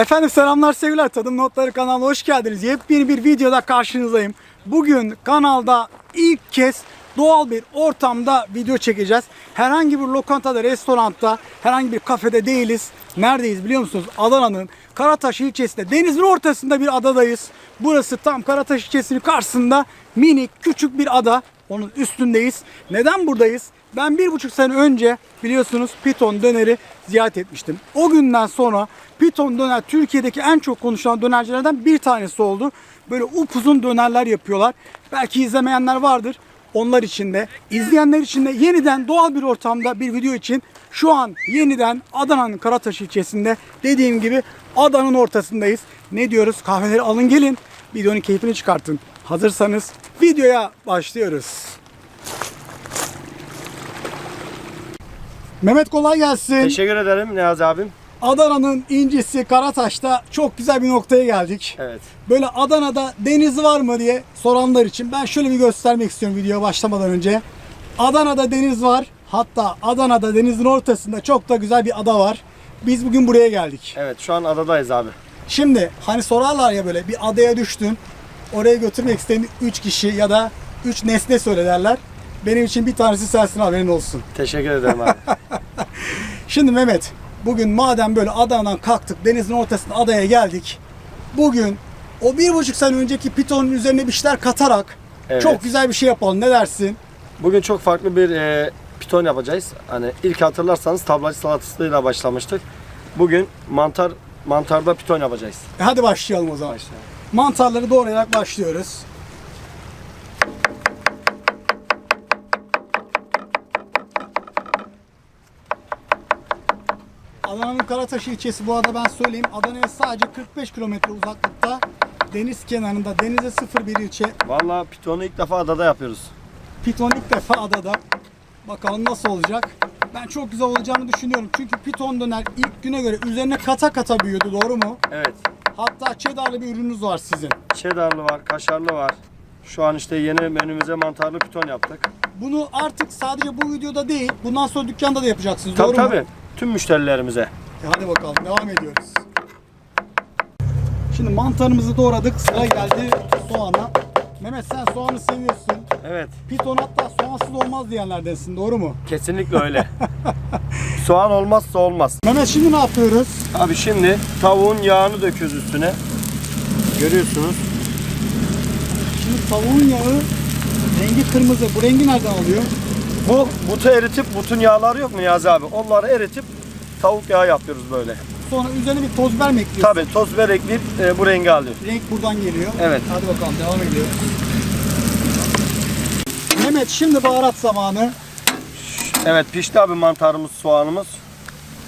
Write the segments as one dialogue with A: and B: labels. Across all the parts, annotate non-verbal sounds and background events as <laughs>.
A: Efendim selamlar sevgiler Tadım Notları kanalına hoş geldiniz. Yepyeni bir videoda karşınızdayım. Bugün kanalda ilk kez doğal bir ortamda video çekeceğiz. Herhangi bir lokantada, restoranda, herhangi bir kafede değiliz. Neredeyiz biliyor musunuz? Adana'nın Karataş ilçesinde denizin ortasında bir adadayız. Burası tam Karataş ilçesinin karşısında minik küçük bir ada. Onun üstündeyiz. Neden buradayız? Ben bir buçuk sene önce biliyorsunuz Piton döneri ziyaret etmiştim. O günden sonra Piton döner Türkiye'deki en çok konuşulan dönercilerden bir tanesi oldu. Böyle upuzun dönerler yapıyorlar. Belki izlemeyenler vardır. Onlar için de, izleyenler için de yeniden doğal bir ortamda bir video için şu an yeniden Adana'nın Karataş ilçesinde dediğim gibi Adana'nın ortasındayız. Ne diyoruz? Kahveleri alın gelin. Videonun keyfini çıkartın. Hazırsanız videoya başlıyoruz. Mehmet kolay gelsin.
B: Teşekkür ederim Niyazi abim.
A: Adana'nın incisi Karataş'ta çok güzel bir noktaya geldik.
B: Evet.
A: Böyle Adana'da deniz var mı diye soranlar için ben şöyle bir göstermek istiyorum videoya başlamadan önce. Adana'da deniz var. Hatta Adana'da denizin ortasında çok da güzel bir ada var. Biz bugün buraya geldik.
B: Evet şu an adadayız abi.
A: Şimdi hani sorarlar ya böyle bir adaya düştün. Oraya götürmek isteyen 3 kişi ya da 3 nesne söyle derler. Benim için bir tanesi sensin haberin olsun.
B: Teşekkür ederim abi. <laughs>
A: Şimdi Mehmet, bugün madem böyle Adana'dan kalktık, denizin ortasında adaya geldik. Bugün o bir buçuk sene önceki pitonun üzerine bir şeyler katarak
B: Evet.
A: çok güzel bir şey yapalım. Ne dersin?
B: Bugün çok farklı bir e, piton yapacağız. Hani ilk hatırlarsanız tablacı salatasıyla başlamıştık. Bugün mantar mantarda piton yapacağız.
A: E hadi başlayalım o zaman.
B: Başlayalım.
A: Mantarları doğrayarak başlıyoruz. Adana'nın Karataş ilçesi bu arada ben söyleyeyim. Adana'ya sadece 45 kilometre uzaklıkta deniz kenarında denize sıfır bir ilçe.
B: Vallahi pitonu ilk defa adada yapıyoruz.
A: Piton ilk defa adada. Bakalım nasıl olacak. Ben çok güzel olacağını düşünüyorum. Çünkü piton döner ilk güne göre üzerine kata kata büyüdü doğru mu?
B: Evet.
A: Hatta cheddarlı bir ürününüz var sizin.
B: Cheddarlı var, kaşarlı var. Şu an işte yeni menümüze mantarlı piton yaptık.
A: Bunu artık sadece bu videoda değil, bundan sonra dükkanda da yapacaksınız.
B: Tabii
A: doğru
B: tabii.
A: mu?
B: Tüm müşterilerimize.
A: E hadi bakalım devam ediyoruz. Şimdi mantarımızı doğradık. Sıra geldi soğana. Mehmet sen soğanı seviyorsun.
B: Evet.
A: Piton hatta soğansız olmaz diyenlerdensin. Doğru mu?
B: Kesinlikle öyle. <laughs> Soğan olmazsa olmaz.
A: Mehmet şimdi ne yapıyoruz?
B: Abi şimdi tavuğun yağını döküyoruz üstüne. Görüyorsunuz.
A: Şimdi tavuğun yağı rengi kırmızı. Bu rengi nereden alıyor?
B: Bu butu eritip butun yağları yok mu Niyazi abi? Onları eritip tavuk yağı yapıyoruz böyle.
A: Sonra üzerine bir toz biber mi ekliyorsun?
B: Tabii toz biber ekleyip e, bu rengi alıyor.
A: Renk buradan geliyor.
B: Evet.
A: Hadi bakalım devam ediyoruz. Mehmet şimdi baharat zamanı.
B: Evet pişti abi mantarımız, soğanımız.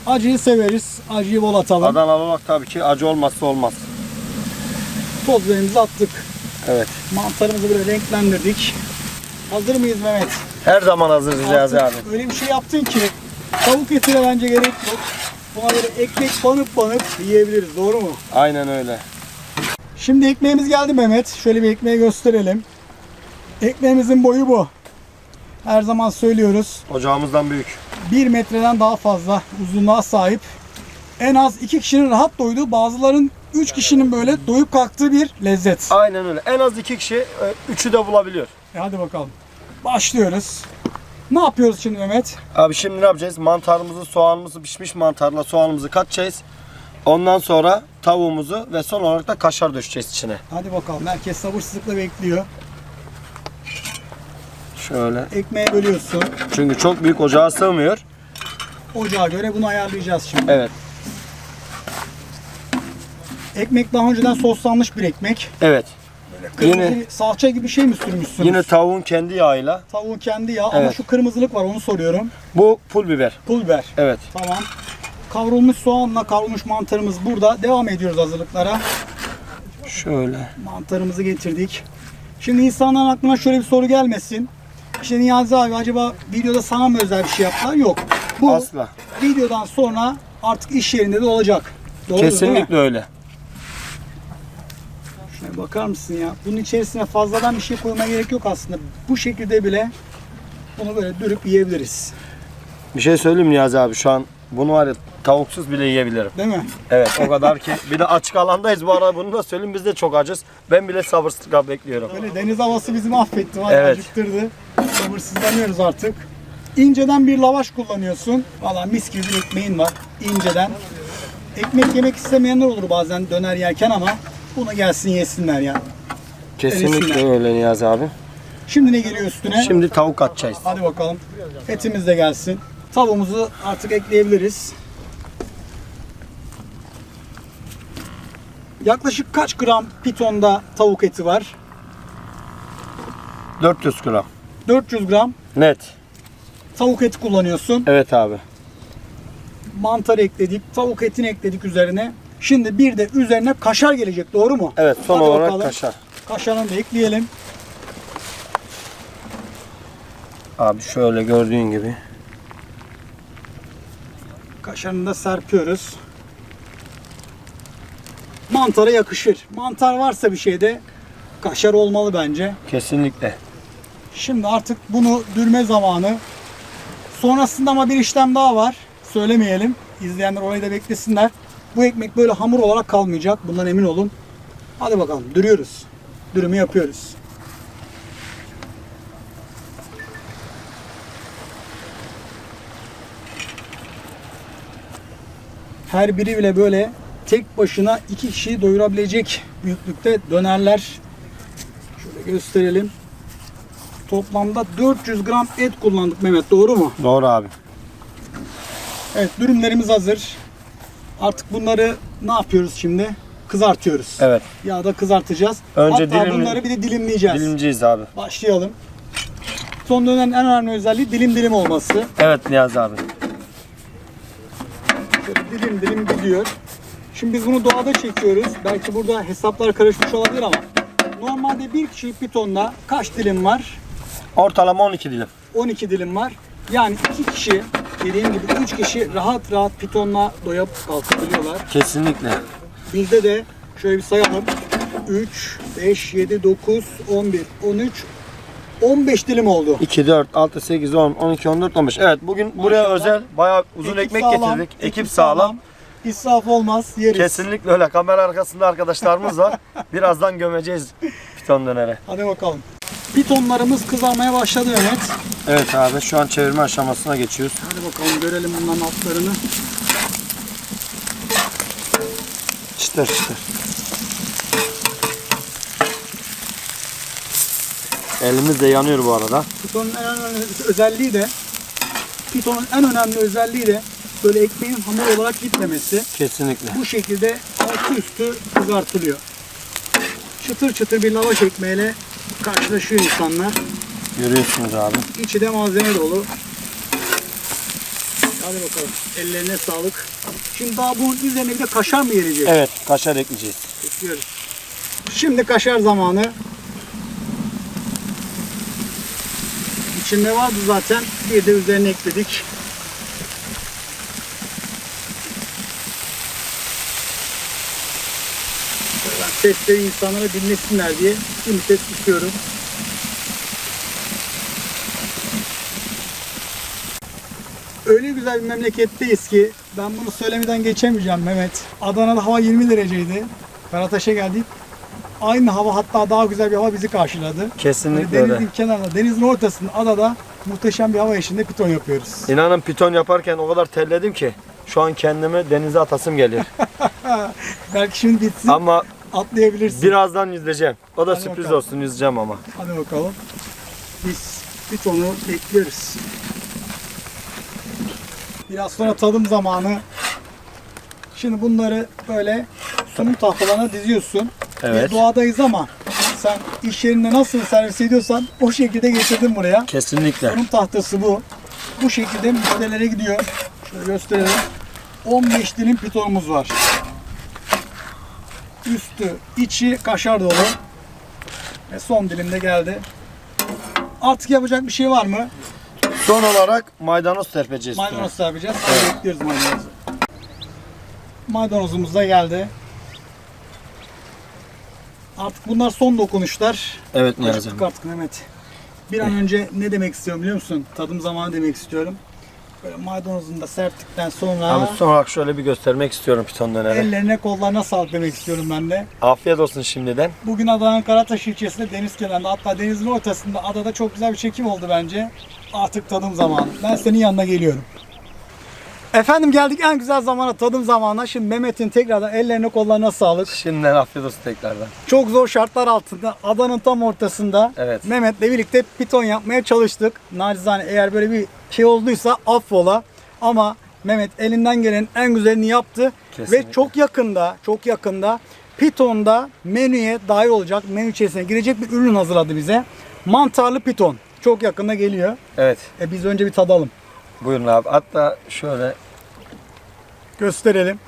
A: Acıyı severiz. Acıyı bol atalım.
B: Adanalı olarak tabii ki acı olmazsa olmaz.
A: Toz biberimizi attık.
B: Evet.
A: Mantarımızı böyle renklendirdik. Hazır mıyız Mehmet?
B: Her zaman hazırız Niyazi abi.
A: Artık Öyle bir şey yaptın ki tavuk etine bence gerek yok. Buna böyle ekmek banıp banıp yiyebiliriz. Doğru mu?
B: Aynen öyle.
A: Şimdi ekmeğimiz geldi Mehmet. Şöyle bir ekmeği gösterelim. Ekmeğimizin boyu bu. Her zaman söylüyoruz.
B: Ocağımızdan büyük.
A: 1 metreden daha fazla uzunluğa sahip. En az 2 kişinin rahat doyduğu, bazıların 3 kişinin böyle doyup kalktığı bir lezzet.
B: Aynen öyle. En az iki kişi, e, üçü de bulabiliyor.
A: E hadi bakalım. Başlıyoruz. Ne yapıyoruz şimdi Mehmet?
B: Abi şimdi ne yapacağız? Mantarımızı, soğanımızı, pişmiş mantarla soğanımızı katacağız. Ondan sonra tavuğumuzu ve son olarak da kaşar döşeceğiz içine.
A: Hadi bakalım. Herkes sabırsızlıkla bekliyor.
B: Şöyle.
A: Ekmeği bölüyorsun.
B: Çünkü çok büyük ocağa sığmıyor.
A: Ocağa göre bunu ayarlayacağız şimdi.
B: Evet.
A: Ekmek daha önceden soslanmış bir ekmek.
B: Evet.
A: Böyle kırmızı
B: Yine-
A: salça gibi bir şey mi sürmüşsünüz?
B: Yine tavuğun kendi yağıyla.
A: Tavuğun kendi yağı ama
B: Evet.
A: şu kırmızılık var onu soruyorum.
B: Bu pul biber.
A: Pul biber.
B: Evet.
A: Tamam. Kavrulmuş soğanla kavrulmuş mantarımız burada. Devam ediyoruz hazırlıklara.
B: Şöyle.
A: Mantarımızı getirdik. Şimdi insanların aklına şöyle bir soru gelmesin. İşte Niyazi abi acaba videoda sana mı özel bir şey yaptılar? Yok. Bu
B: Asla.
A: videodan sonra artık iş yerinde de olacak. Doğru?
B: Kesinlikle öyle.
A: Şuna bakar mısın ya? Bunun içerisine fazladan bir şey koymaya gerek yok aslında. Bu şekilde bile bunu böyle dürüp yiyebiliriz.
B: Bir şey söyleyeyim mi Niyazi abi şu an bunu var ya tavuksuz bile yiyebilirim.
A: Değil mi?
B: Evet o kadar ki. Bir de açık alandayız bu arada bunu da söyleyeyim biz de çok acız. Ben bile sabırsızlıkla bekliyorum.
A: Böyle deniz havası bizi mahvetti. Var
B: Evet.
A: acıktırdı. Sabırsızlanıyoruz artık. İnceden bir lavaş kullanıyorsun. Valla mis gibi bir ekmeğin var. İnceden. Ekmek yemek istemeyenler olur bazen döner yerken ama bunu gelsin yesinler ya.
B: Kesinlikle öyle Niyazi abi.
A: Şimdi ne geliyor üstüne?
B: Şimdi tavuk atacağız.
A: Hadi bakalım. Etimiz de gelsin. Tavuğumuzu artık ekleyebiliriz. Yaklaşık kaç gram pitonda tavuk eti var?
B: 400 gram.
A: 400 gram
B: Net.
A: tavuk eti kullanıyorsun.
B: Evet abi.
A: Mantar ekledik, tavuk etini ekledik üzerine. Şimdi bir de üzerine kaşar gelecek doğru mu?
B: Evet son
A: Hadi
B: olarak
A: bakalım.
B: kaşar.
A: Kaşarını da ekleyelim.
B: Abi şöyle gördüğün gibi.
A: Kaşarını da serpiyoruz. Mantara yakışır. Mantar varsa bir şeyde kaşar olmalı bence.
B: Kesinlikle.
A: Şimdi artık bunu dürme zamanı. Sonrasında ama bir işlem daha var. Söylemeyelim. İzleyenler orayı da beklesinler. Bu ekmek böyle hamur olarak kalmayacak. Bundan emin olun. Hadi bakalım dürüyoruz. Dürümü yapıyoruz. Her biri bile böyle tek başına iki kişiyi doyurabilecek büyüklükte dönerler. Şöyle gösterelim. Toplamda 400 gram et kullandık Mehmet doğru mu?
B: Doğru abi.
A: Evet dürümlerimiz hazır. Artık bunları ne yapıyoruz şimdi? Kızartıyoruz.
B: Evet.
A: Yağda kızartacağız.
B: Önce
A: Hatta
B: dilim-
A: bunları bir de dilimleyeceğiz.
B: Dilimciyiz abi.
A: Başlayalım. Son dönemin en önemli özelliği dilim dilim olması.
B: Evet Niyazi abi.
A: Dilim dilim gidiyor. Şimdi biz bunu doğada çekiyoruz. Belki burada hesaplar karışmış olabilir ama normalde bir kişi pitonda kaç dilim var?
B: Ortalama 12 dilim.
A: 12 dilim var. Yani iki kişi dediğim gibi 3 kişi rahat rahat pitonla doyup kalkabiliyorlar.
B: Kesinlikle.
A: Bizde de şöyle bir sayalım. 3, 5, 7, 9, 11, 13, 15 dilim oldu.
B: 2, 4, 6, 8, 10, 12, 14, 15. Evet bugün buraya
A: Maşallah.
B: özel bayağı uzun
A: Ekip
B: ekmek
A: sağlam,
B: getirdik. Ekip sağlam.
A: İsraf olmaz, yeriz.
B: Kesinlikle öyle. Kamera arkasında arkadaşlarımız var. <laughs> Birazdan gömeceğiz piton dönere.
A: Hadi bakalım. Pitonlarımız kızarmaya başladı Mehmet.
B: Evet abi şu an çevirme aşamasına geçiyoruz.
A: Hadi bakalım görelim bunların altlarını.
B: Çıtır çıtır. Elimiz de yanıyor bu arada.
A: Pitonun en önemli özelliği de Pitonun en önemli özelliği de böyle ekmeğin hamur olarak gitmemesi.
B: Kesinlikle.
A: Bu şekilde altı üstü kızartılıyor. Çıtır çıtır bir lavaş ekmeğiyle karşılaşıyor insanlar.
B: Görüyorsunuz abi.
A: İçi de malzeme dolu. Hadi bakalım. Ellerine sağlık. Şimdi daha bunun üzerine bir de kaşar mı gelecek?
B: Evet kaşar ekleyeceğiz.
A: Bekliyoruz. Şimdi kaşar zamanı. İçinde vardı zaten. Bir de üzerine ekledik. Ben sesleri insanlara dinlesinler diye bir müddet tutuyorum. Öyle güzel bir memleketteyiz ki ben bunu söylemeden geçemeyeceğim Mehmet. Adana'da hava 20 dereceydi. Karataş'a geldik. Aynı hava hatta daha güzel bir hava bizi karşıladı.
B: Kesinlikle
A: denizin
B: öyle.
A: kenarında, denizin ortasında adada muhteşem bir hava eşliğinde piton yapıyoruz.
B: İnanın piton yaparken o kadar terledim ki şu an kendimi denize atasım geliyor. <laughs>
A: Belki şimdi bitsin
B: ama
A: atlayabilirsin.
B: birazdan yüzeceğim. O da
A: Hadi
B: sürpriz
A: bakalım.
B: olsun yüzeceğim ama.
A: Hadi bakalım. Biz pitonu bekliyoruz. Biraz sonra tadım zamanı. Şimdi bunları böyle sunum tahtalarına diziyorsun.
B: Evet.
A: Biz doğadayız ama sen iş yerinde nasıl servis ediyorsan o şekilde getirdin buraya.
B: Kesinlikle.
A: Sunum tahtası bu. Bu şekilde müşterilere gidiyor. Şöyle gösterelim. 15 dilim pitonumuz var. Üstü, içi kaşar dolu. Ve son dilim de geldi. Artık yapacak bir şey var mı?
B: Son olarak maydanoz serpeceğiz.
A: Maydanoz yapacağız. Hadi bekliyoruz maydanozu. Maydanozumuz da geldi. Artık bunlar son dokunuşlar.
B: Evet Niyazi
A: artık Mehmet. Bir an önce ne demek istiyorum biliyor musun? Tadım zamanı demek istiyorum. Böyle maydanozunu da serptikten sonra
B: Abi son olarak şöyle bir göstermek istiyorum piton döneri.
A: ellerine kollarına sağlık demek istiyorum ben de.
B: Afiyet olsun şimdiden.
A: Bugün Adana'nın Karataş ilçesinde deniz kenarında hatta denizin ortasında adada çok güzel bir çekim oldu bence. Artık tadım zamanı. Ben senin yanına geliyorum. Efendim geldik en güzel zamana tadım zamanına. Şimdi Mehmet'in tekrardan ellerine kollarına sağlık.
B: Şimdiden afiyet olsun tekrardan.
A: Çok zor şartlar altında adanın tam ortasında
B: Evet.
A: Mehmet'le birlikte piton yapmaya çalıştık. Nacizane eğer böyle bir şey olduysa affola. Ama Mehmet elinden gelen en güzelini yaptı.
B: Kesinlikle.
A: Ve çok yakında, çok yakında pitonda menüye dahil olacak, menü içerisine girecek bir ürün hazırladı bize. Mantarlı piton. Çok yakında geliyor.
B: Evet.
A: E biz önce bir tadalım.
B: Buyurun abi. Hatta şöyle
A: Gösterelim.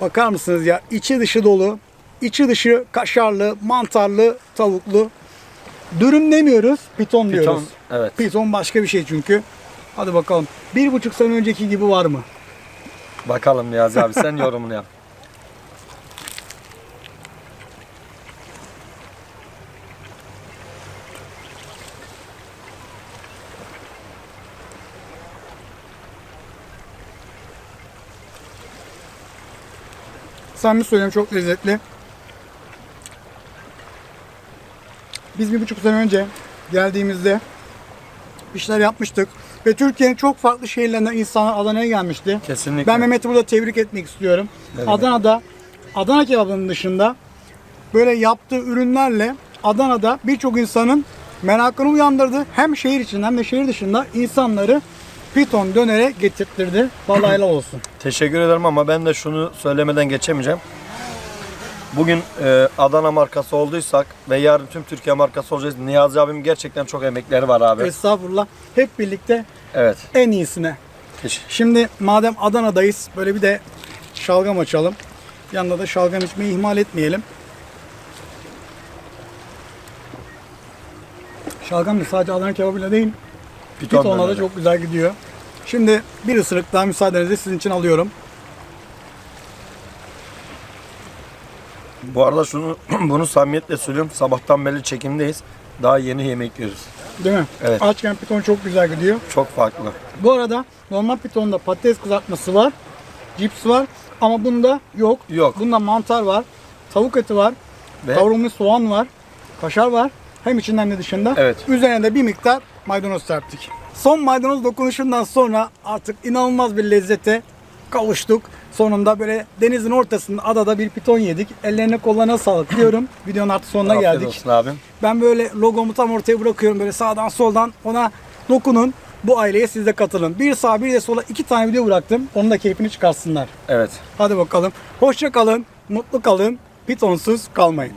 A: Bakar mısınız ya? içi dışı dolu. içi dışı kaşarlı, mantarlı, tavuklu. Dürüm demiyoruz, piton diyoruz.
B: piton. Evet.
A: Piton başka bir şey çünkü. Hadi bakalım. Bir buçuk sene önceki gibi var mı?
B: Bakalım Niyazi abi sen <laughs> yorumunu yap.
A: Samimi söyleyeyim çok lezzetli. Biz bir buçuk sene önce geldiğimizde işler yapmıştık. Ve Türkiye'nin çok farklı şehirlerinden insanlar Adana'ya gelmişti.
B: Kesinlikle.
A: Ben Mehmet'i burada tebrik etmek istiyorum.
B: Evet.
A: Adana'da, Adana kebabının dışında böyle yaptığı ürünlerle Adana'da birçok insanın merakını uyandırdı. Hem şehir içinde hem de şehir dışında insanları piton dönere getirttirdi. Vallahi olsun. <clears throat>
B: Teşekkür ederim ama ben de şunu söylemeden geçemeyeceğim. Bugün e, Adana markası olduysak ve yarın tüm Türkiye markası olacağız. Niyazi abim gerçekten çok emekleri var abi.
A: Estağfurullah. Hep birlikte
B: Evet.
A: en iyisine.
B: Teşekkür.
A: Şimdi madem Adana'dayız böyle bir de şalgam açalım. Yanında da şalgam içmeyi ihmal etmeyelim. Şalgam da sadece Adana kebabıyla değil,
B: Piton
A: pitonla da çok güzel gidiyor. Şimdi bir ısırık daha müsaadenizle sizin için alıyorum.
B: Bu arada şunu <clears throat> bunu samimiyetle söylüyorum. Sabahtan beri çekimdeyiz. Daha yeni yemek yiyoruz.
A: Değil mi?
B: Evet.
A: Açken piton çok güzel gidiyor.
B: Çok farklı.
A: Bu arada normal pitonda patates kızartması var, cips var ama bunda yok.
B: Yok.
A: Bunda mantar var, tavuk eti var,
B: Ve
A: Kavrulmuş soğan var, kaşar var. Hem içinden hem de dışında.
B: Evet.
A: Üzerine de bir miktar maydanoz serptik. Son maydanoz dokunuşundan sonra artık inanılmaz bir lezzete kavuştuk. Sonunda böyle denizin ortasında adada bir piton yedik. Ellerine kollarına sağlık diyorum. <clears throat> Videonun artık sonuna
B: afiyet
A: geldik.
B: olsun abim.
A: Ben böyle logomu tam ortaya bırakıyorum. Böyle sağdan soldan ona dokunun. Bu aileye siz de katılın. Bir sağ bir de sola iki tane video bıraktım. Onun da keyfini çıkarsınlar.
B: Evet.
A: Hadi bakalım. Hoşça kalın, mutlu kalın, pitonsuz kalmayın.